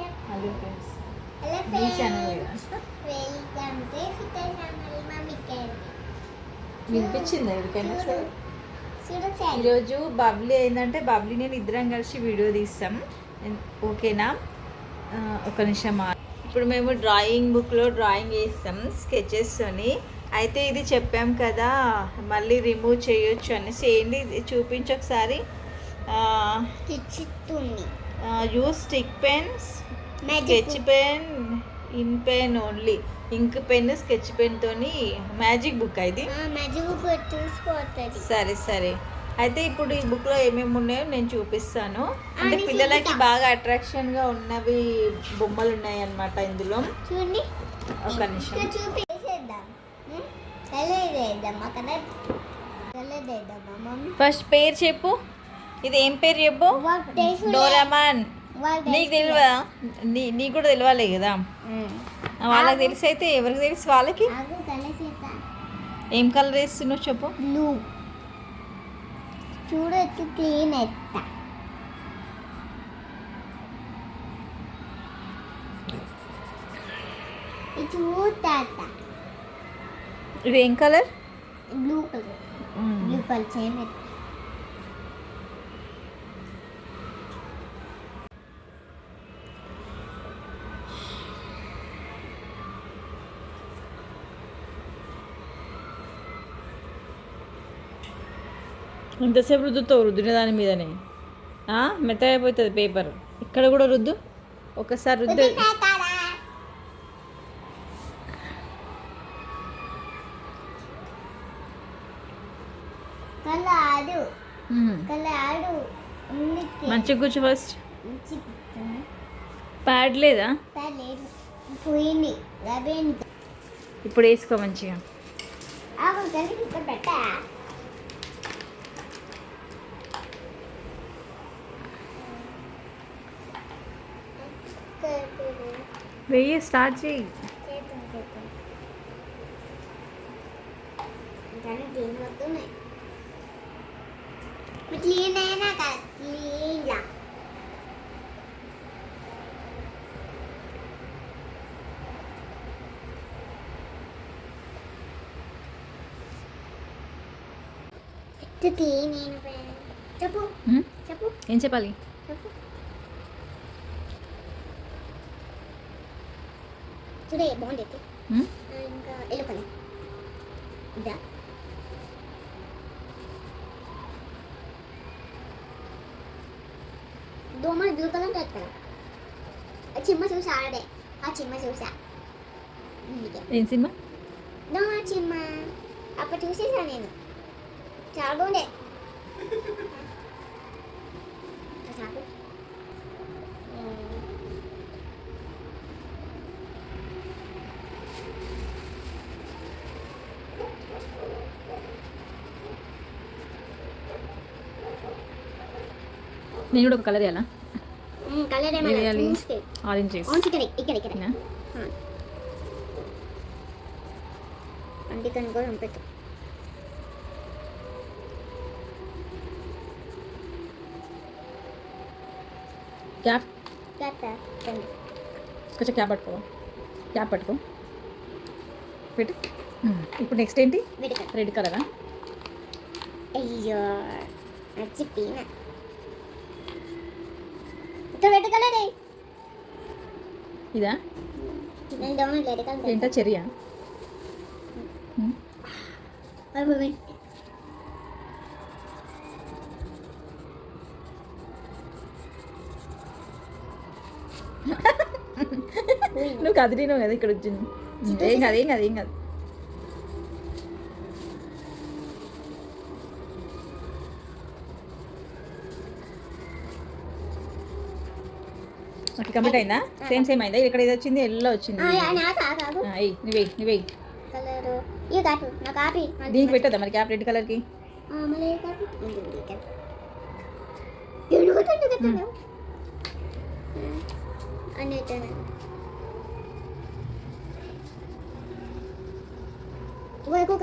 Hello friends మీ channel వినిపించిందా ఎవరికైనా సరే. ఈరోజు బబ్లీ ఏంటంటే బబ్లీ నేను ఇద్దరం కలిసి వీడియో తీస్తాం. ఓకేనా? ఒక నిమిషం ఆ- ఇప్పుడు మేము డ్రాయింగ్ బుక్లో డ్రాయింగ్ వేస్తాం స్కెచెస్తోని అయితే ఇది చెప్పాం కదా మళ్ళీ రిమూవ్ చేయొచ్చు అనేసి. ఏంటి చూపించు ఒకసారి. Use stick pens sketch pen in pen only ink pen sketch pen తోని మ్యాజిక్ బుక్ ఇది? మ్యాజిక్ బుక్ చూసిపోతుంది సరే సరే. అయితే ఇప్పుడు ఈ బుక్లో ఏమేమి ఉన్నాయో నేను చూపిస్తాను. అంటే పిల్లలకి. బాగా అట్రాక్షన్గా ఉన్నవి బొమ్మలు ఉన్నాయి అన్నమాట ఇందులో. చూడండి. ఒక నిమిషం. ఫస్ట్ పేరు చెప్పు. ఇది ఏం పేరు చెప్పు? డోరామాన్. నీకు తెలియదా నీ నీకు కూడా తెలియాలి కదా? వాళ్ళకి తెలిసి అయితే ఎవరికి తెలిసి వాళ్ళకి ఏం కలర్ వేస్తున్నావు చెప్పు? బ్లూ. చూడొచ్చు క్లీన్ ఎత్తా. ఇది ఏం colour? Blue colour. Blue colour same ఎంతసేపు రుద్దుతావు? రుద్దిన దాని మీదనే. మెత్తగా అయిపోతుంది పేపర్ ఇక్కడ కూడా రుద్దు. ఒకసారి రుద్దు. మంచిగా కూర్చో ఫస్ట్. మంచి. ప్యాడ్ లేదా? ఇప్పుడు వేసుకో మంచిగా ఆగు కలిపి ఇక్కడ పెట్టా వెయ్యి స్టార్ట్ చేయి. క్లీన్ అయినా క్లీన్లా చెప్పు? చెప్పు. ఏం చెప్పాలి చెప్పు చూడే మ్మ్? ఇంకా ఎల్లో కలర్ ఇదా దోమలు బ్లూ కలర్ రెడ్ కలర్ ఆ చిమ్మ చూసా ఆడే ఆ చిమ్మ చూసా. ఏం సినిమా దో ఆ చిమ్మ అప్పుడు చూసేసా నేను చాలా బాగుండే చాలు నేను కూడా ఒక కలర్ వేయాలా కలర్ వేయాలి? ఆరెంజ్ ఇక్కడ ఇక్కడ? అందుకని కూడా పంపెట్టు క్యాప్? కట్ట కొంచెం క్యాప్ పట్టుకో. క్యాప్ పట్టుకో. పెట్టు. ఇప్పుడు నెక్స్ట్ ఏంటి? రెడ్ కలరా. అయ్యో నచ్చి పీన ఇక్కడ పెట్టుకోలేదే ఇదా? ఏంటా చెరియా. నువ్వు కదిలినావు కదా ఇక్కడ వచ్చింది. ఏం కాదు ఏం కాదు ఏం కాదు. ఓకే కంప్లీట్ అయిందా? సేమ్ సేమ్ అయిందా? ఇక్కడ ఇది వచ్చింది ఎల్లో వచ్చింది. ఎయ్ నువ్వే నువ్వే దీనికి పెట్టొద్దా మరి క్యాప్ రెడ్ కలర్కి?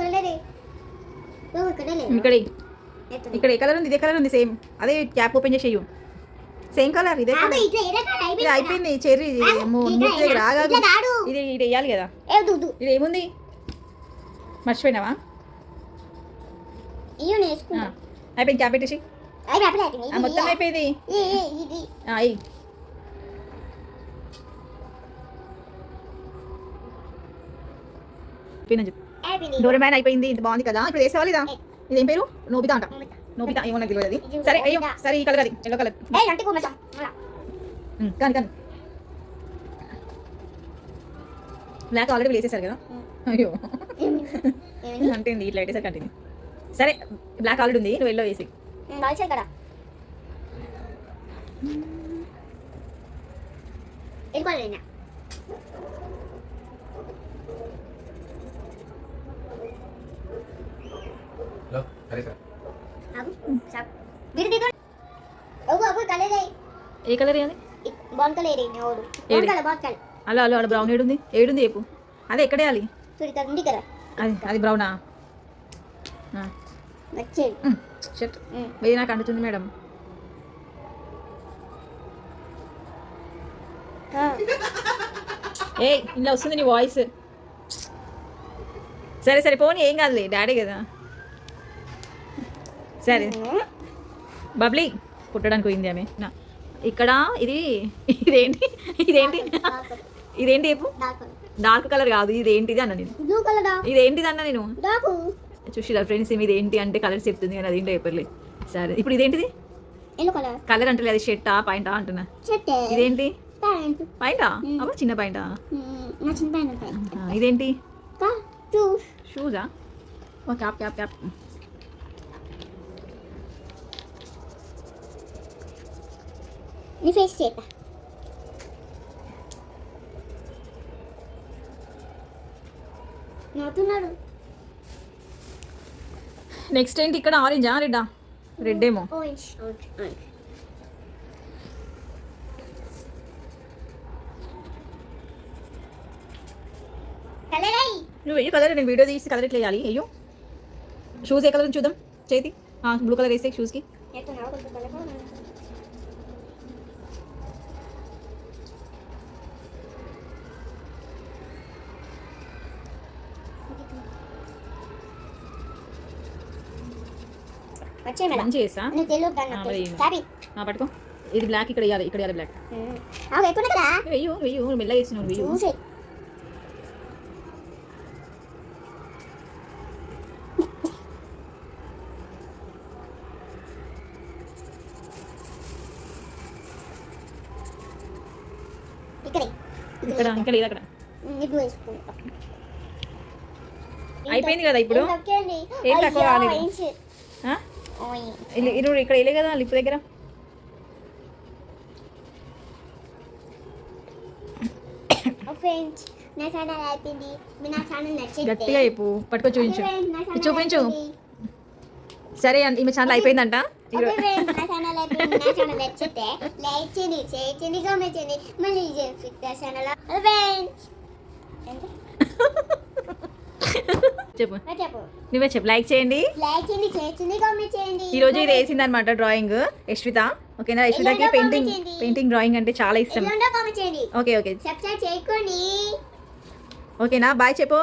కలరే ఇంకో కలరే ఇక్కడ. ఇక్కడ ఏ కలర్ ఉంది? ఇదే కలర్ ఉంది సేమ్. అదే క్యాప్ ఓపెన్ చేసేయు. సేమ్ కలర్ ఇదే ఇది అయిపోయింది చెర్రీ ముక్కు దగ్గర. ఇది ఇది వేయాలి కదా. ఇది ఏముంది? మర్చిపోయినావా? అయిపోయింది క్యాప్ పెట్టేసి. మొత్తం అయిపోయింది. అయ్యి అయిపోయింది డోర్ మ్యాన్ అయిపోయింది. ఇంత బాగుంది కదా. ఇప్పుడు వేసేవాలి ఇదా? ఇదేం పేరు? నోబితా అంట. నోబితా. ఏమో నాకు తెలియదు అది. సరే అయ్యో. సరే ఈ కలర్ అది ఎల్లో కలర్. కానీ కానీ. బ్లాక్ ఆల్రెడీ వేసేసారు కదా. అయ్యో. అంటే ఇట్లా పెట్టేసరికి కంటిన్యూ సరే బ్లాక్ ఆల్రెడీ ఉంది నువ్వు ఎల్లో వేసి. వెళ్ళిపోలేనా లో అరే సార్ ఏ కలర్ అది? కలర్? Colour colour. అలా అలా అలా బ్రౌన్ ఏడుంది? ఏడుంది చెప్పు. అదే ఎక్కడే వేయాలి? అది అది బ్రౌనా షర్ట్. నాకు అంటుతుంది మేడం. ఏ ఇలా వస్తుంది నీ వాయిస్ సరే సరే పోనీ ఏం కాదులే డాడీ కదా. సరే. బబ్లీ పుట్టడానికి పోయింది ఆమె. ఇక్కడ ఇది ఇదేంటి ఇదేంటి? ఇదేంటి డార్క్ కలర్ కాదు ఇదేంటిది అన్న నేను. ఇదేంటిది అన్న నేను. చూసిరా ఫ్రెండ్స్ ఇది ఏంటి అంటే కలర్ చెప్తుంది కానీ అదేంటో చెప్పర్లే. సరే ఇప్పుడు ఇదేంటిది? కలర్ అంటే అది షర్టా పాయింటా అంటున్నా. ఇదేంటి? ప్యాంట్. చిన్న పాయింటా? ఇదేంటి? షూజా క్యాప్ క్యాప్ క్యాప్. నీ ఫేస్ చేత నవ్వుతున్నాడు నెక్స్ట్ ఏంటి ఇక్కడ? ఆరెంజా రెడ్డా రెడ్ ఏమో. నువ్వు వెయ్యి కలర్ నేను వీడియో తీసి కలర్ ఎట్లా వేయాలి? అయ్యో షూస్ ఏ కలర్ చూద్దాం. చేతి. బ్లూ కలర్ వేసే షూస్కి ఎత్తున్నావు కొంచెం కలర్ వచ్చే మేడం మంచి వేసా పట్టుకో. ఇది బ్లాక్ ఇక్కడ వేయాలి ఇక్కడ వేయాలి బ్లాక్ వెయ్యు వెయ్యు వేసినావు వెయ్యు. ఇక్కడే ఇక్కడ ఇంకా లేదు అక్కడ. అయిపోయింది కదా ఇప్పుడు. ఏం తక్కువ కాలేదు. ఇక్కడ వెళ్ళే కదా లిప్ దగ్గర. ఫ్రెండ్స్ నా ఛానల్ అయిపోయింది. మీ నా ఛానల్ నచ్చింది గట్టిగా చెప్పు పట్టుకో చూపించు. చూపించు. సరే అండి ఈమె ఛానల్ అయిపోయిందంట. నా ఛానల్ అయిపోయింది నా ఛానల్ నచ్చితే లైక్ చేయండి షేర్ చేయండి కామెంట్ చేయండి. మళ్ళీ నా ఛానల్ ఫ్రెండ్స్. చెప్పు. నువ్వే చెప్పు. లైక్ చేయండి. లైక్ చేయండి షేర్ చేయండి కామెంట్ చేయండి. ఈ రోజు ఇది వేసింది అనమాట డ్రాయింగ్ యశ్విత ఓకేనా? యశ్వితకి పెయింటింగ్. పెయింటింగ్ డ్రాయింగ్ అంటే చాలా ఇష్టం. ఓకే ఓకే సబ్స్క్రైబ్ ఓకేనా బాయ్ చెప్పు.